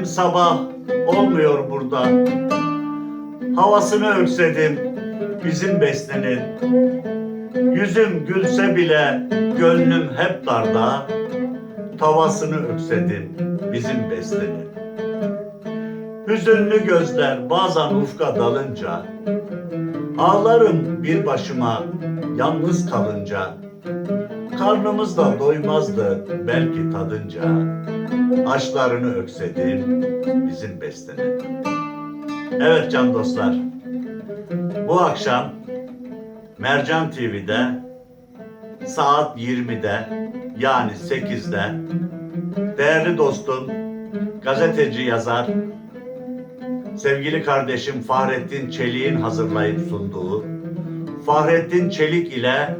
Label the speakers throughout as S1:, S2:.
S1: Hem sabah olmuyor burada. Havasını özledim bizim beslenin. Yüzüm gülse bile gönlüm hep darda. Tavasını öksedim bizim beslenin. Hüzünlü gözler bazen ufka dalınca Ağlarım bir başıma yalnız kalınca Karnımız da doymazdı belki tadınca Aşlarını öksedim bizim bestenin Evet can dostlar Bu akşam Mercan TV'de saat 20'de yani 8'de değerli dostum gazeteci yazar sevgili kardeşim Fahrettin Çelik'in hazırlayıp sunduğu Fahrettin Çelik ile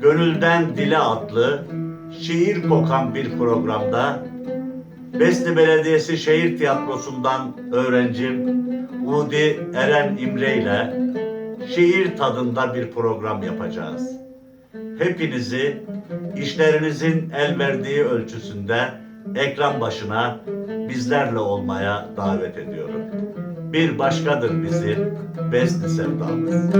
S1: Gönülden Dile adlı şiir kokan bir programda Besni Belediyesi Şehir Tiyatrosu'ndan öğrencim Udi Eren İmre ile şiir tadında bir program yapacağız. Hepinizi işlerinizin el verdiği ölçüsünde ekran başına bizlerle olmaya davet ediyorum. Bir başkadır bizim Besni sevdamız.